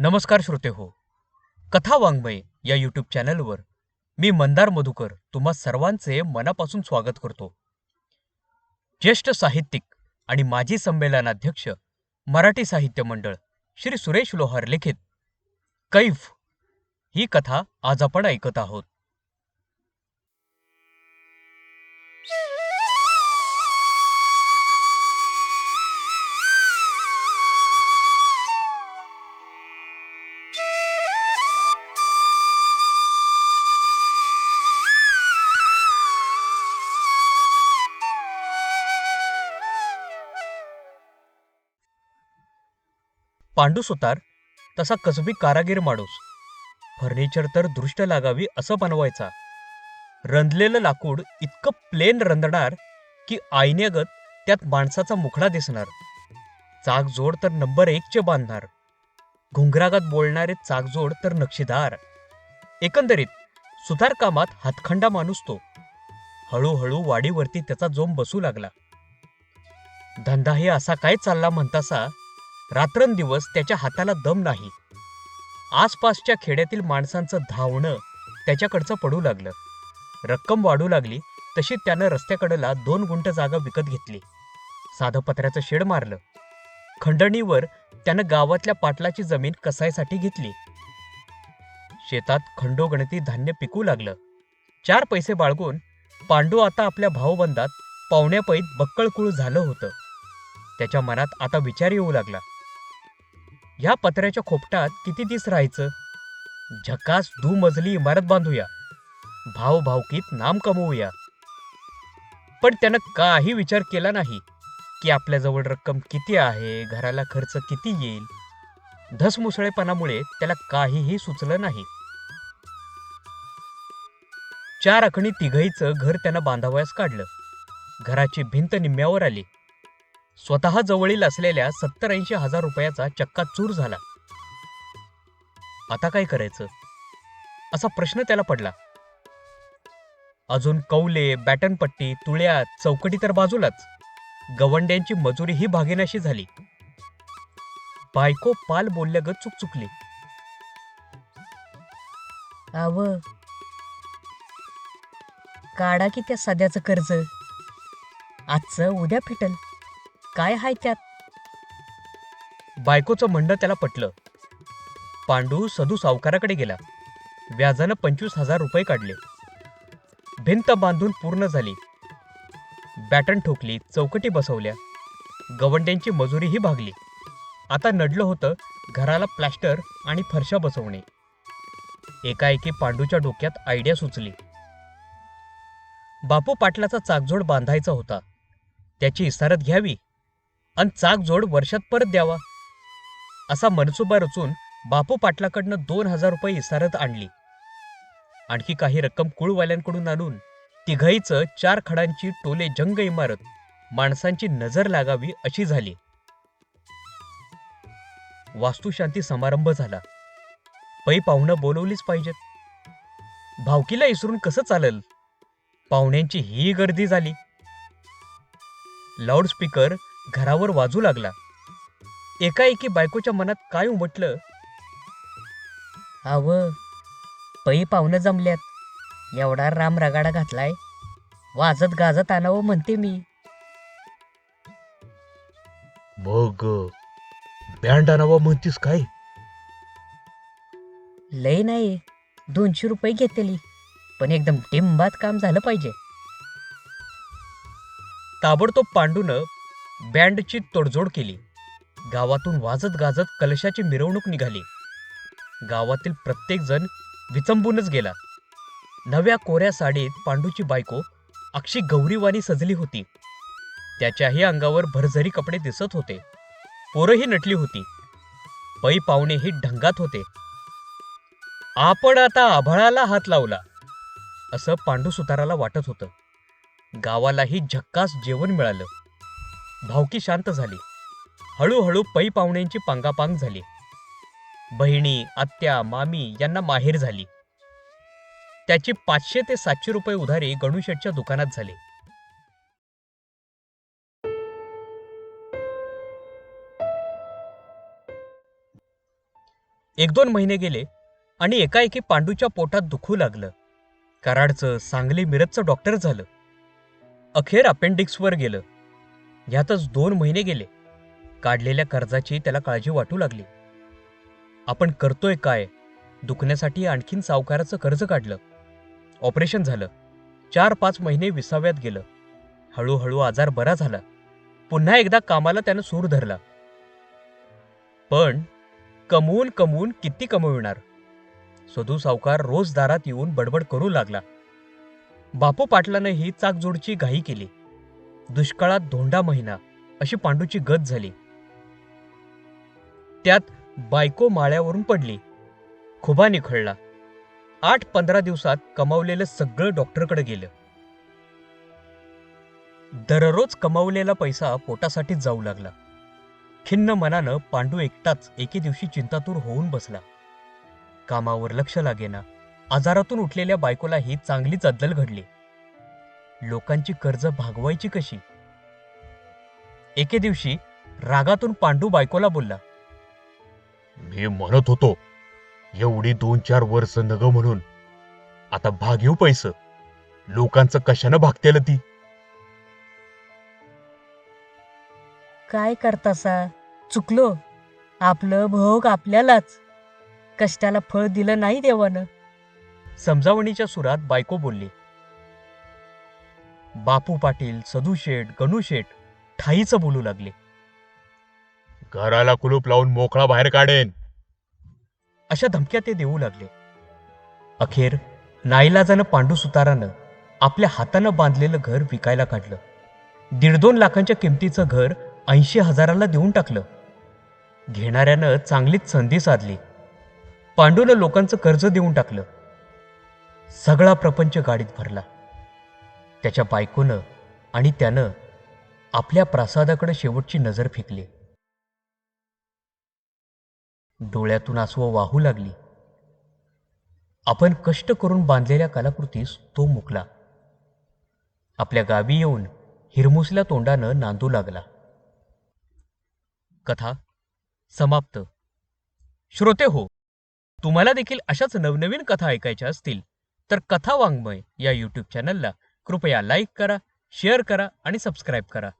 नमस्कार श्रोते हो कथा वाङ्मय या यूट्यूब चॅनलवर मी मंदार मधुकर तुम्हा सर्वांचे मनापासून स्वागत करतो. ज्येष्ठ साहित्यिक आणि माजी संमेलनाध्यक्ष मराठी साहित्य मंडळ श्री सुरेश लोहार लिखित कैफ ही कथा आज आपण ऐकत आहोत. पांडू सुतार तसा कसबी कारागीर माणूस. फर्निचर तर दृष्ट लागावी असं बनवायचा. रंधलेलं लाकूड इतकं प्लेन रंधणार की आईनेगत त्यात माणसाचा मुखडा दिसणार. चाकजोड तर नंबर एकचे बांधणार. घुंगरागत बोलणारे चाकजोड तर नक्षीदार. एकंदरीत सुतार कामात हातखंडा माणूस तो. हळूहळू वाडीवरती त्याचा जोम बसू लागला. धंदाही असा काय चालला म्हणतासा रात्रंदिवस त्याच्या हाताला दम नाही. आसपासच्या खेड्यातील माणसांचं धावणं त्याच्याकडचं पडू लागलं. रक्कम वाढू लागली तशी त्यानं रस्त्याकडला दोन गुंट जागा विकत घेतली. साधं पत्र्याचं शेड मारलं. खंडणीवर त्यानं गावातल्या पाटलाची जमीन कसायसाठी घेतली. शेतात खंडोगणती धान्य पिकू लागलं. चार पैसे बाळगून पांडू आता आपल्या भाऊबंदात पाहुण्यापैत बक्कळकुळ झालं होतं. त्याच्या मनात आता विचार येऊ लागला. ह्या पत्र्याच्या खोपटात किती दिस राहायचं? झकास दुमजली इमारत बांधूया. भावभावकीत नाम कमवूया. पण त्यानं काही विचार केला नाही की आपल्याजवळ रक्कम किती आहे घराला खर्च किती येईल? धसमुसळेपणामुळे त्याला काहीही सुचलं नाही. चार आखणी तिघईचं घर त्यानं बांधावयास काढलं. घराची भिंत निम्म्यावर आली. स्वतः जवळील असलेल्या सत्तर ऐंशी हजार रुपयाचा चक्का चूर झाला. आता काय करायचं? असा प्रश्न त्याला पडला. अजून कौले बॅटनपट्टी तुळ्या चौकटी तर बाजूलाच. गवंड्यांची मजुरी ही भागीनाशी झाली. बायको पाल बोलल्यागत चुकचुकली आव. काढा की त्या सध्याचं कर्ज. आजचं उद्या फिटल. काय हाय त्यात? बायकोचं म्हणणं त्याला पटलं. पांडू सदू सावकाराकडे गेला. व्याजानं पंचवीस हजार रुपये काढले. भिंत बांधून पूर्ण झाली. बॅटन ठोकली चौकटी बसवल्या. गवंड्यांची मजुरीही भागली. आता नडलं होतं घराला प्लॅस्टर आणि फरशा बसवणे. एकाएकी पांडूच्या डोक्यात आयडिया सुचली. बापू पाटलाचा चाकजोड बांधायचा होता. त्याची इसारत घ्यावी. आणि चाकजोड वर्षात परत द्यावा. असा मनसुबा रचून बापू पाटलाकडनं दोन हजार रुपये इसारत आणली. आणखी काही रक्कम कुळवाल्यांकडून आणून तिघाईचं चार खडांची टोले जंग इमारत माणसांची नजर लागावी अशी झाली. वास्तुशांती समारंभ झाला. पै पाहुणं बोलवलीच पाहिजेत. भावकीला इसरून कसं चालेल? पाहुण्यांची ही गर्दी झाली. लाऊडस्पीकर घरावर वाजू लागला. एकाएकी बायकोच्या मनात काय उमटलं? आव पै पाहुणं जमल्यात. एवढा राम रगाडा घातलाय. वाजत गाजत आणावं म्हणते मी. मग बँड आणावा म्हणतीस काय? लय नाही दोनशे रुपये घेतली पण एकदम टिंबात काम झालं पाहिजे. ताबडतोब पांडूनं बँडची तोडजोड केली. गावातून वाजत गाजत कलशाची मिरवणूक निघाली. गावातील प्रत्येकजण विचंबूनच गेला. नव्या कोऱ्या साडीत पांडूची बायको अक्षी गौरीवानी सजली होती. त्याच्याही अंगावर भरझरी कपडे दिसत होते. पोरही नटली होती. पै पाहुणेही ढंगात होते. आपण आता आभाळाला हात लावला असं पांडू सुताराला वाटत होतं. गावालाही झक्कास जेवण मिळालं. भावकी शांत झाली. हळूहळू पै पाहुण्यांची पांगापांग झाली. बहिणी आत्या मामी यांना माहेर झाली. त्याची पाचशे ते सातशे रुपये उधारी गणूशेठच्या दुकानात झाली. एक दोन महिने गेले आणि एकाएकी पांडूच्या पोटात दुखू लागलं. कराडचं सांगली मिरजचं डॉक्टर झालं. अखेर अपेंडिक्सवर गेलं. ह्यातच दोन महिने गेले. काढलेल्या कर्जाची त्याला काळजी वाटू लागली. आपण करतोय काय? दुखण्यासाठी आणखीन सावकाराचं कर्ज काढलं. ऑपरेशन झालं. चार पाच महिने विसाव्यात गेलं. हळूहळू आजार बरा झाला. पुन्हा एकदा कामाला त्यानं सूर धरला. पण कमवून कमवून किती कमविणार? सदू सावकार रोज दारात येऊन बडबड करू लागला. बापू पाटलानं ही चाकजोडची घाई केली. दुष्काळात धोंडा महिना अशी पांडूची गत झाली. त्यात बायको माळ्यावरून पडली. खुबा निखळला. आठ पंधरा दिवसात कमावलेलं सगळं डॉक्टरकडे गेलं. दररोज कमावलेला पैसा पोटासाठीच जाऊ लागला. खिन्न मनानं पांडू एकटाच एके दिवशी चिंतातूर होऊन बसला. कामावर लक्ष लागेना. आजारातून उठलेल्या बायकोलाही चांगलीच अद्दल घडली. लोकांची कर्ज भागवायची कशी? एके दिवशी रागातून पांडू बायकोला बोलला मी म्हणत होतो एवढी दोन चार वर्ष नग म्हणून. आता भागीव पैसे. लोकांचं कशानं भागतेल ती? काय करतासा? चुकलो. आपलं भोग आपल्यालाच. कष्टाला फळ दिलं नाही देवानं. समजावणीच्या सुरात बायको बोलली बापू पाटील सदू शेठ गणू शेठ ठाईचं बोलू लागले. घराला कुलूप लावून मोकळा बाहेर काढेन. अशा धमक्या ते देऊ लागले. अखेर नाईलाजानं पांडू सुतारानं आपल्या हातानं बांधलेलं घर विकायला काढलं. दीड दोन लाखांच्या किमतीचं घर ऐंशी हजाराला देऊन टाकलं. घेणाऱ्यानं चांगलीच संधी साधली. पांडूनं लोकांचं कर्ज देऊन टाकलं. सगळा प्रपंच गाडीत भरला. त्याच्या बायकोनं आणि त्यानं आपल्या प्रासादाकडे शेवटची नजर फेकली. डोळ्यातून आसवं वाहू लागली. आपण कष्ट करून बांधलेल्या कलाकृतीस तो मुकला. आपल्या गावी येऊन हिरमुसल्या तोंडानं नांदू लागला. कथा समाप्त. श्रोते हो तुम्हाला देखील अशाच नवनवीन कथा ऐकायच्या असतील तर कथा वाङ्मय या यूट्यूब चॅनलला कृपया लाईक करा शेअर करा आणि सबस्क्राईब करा.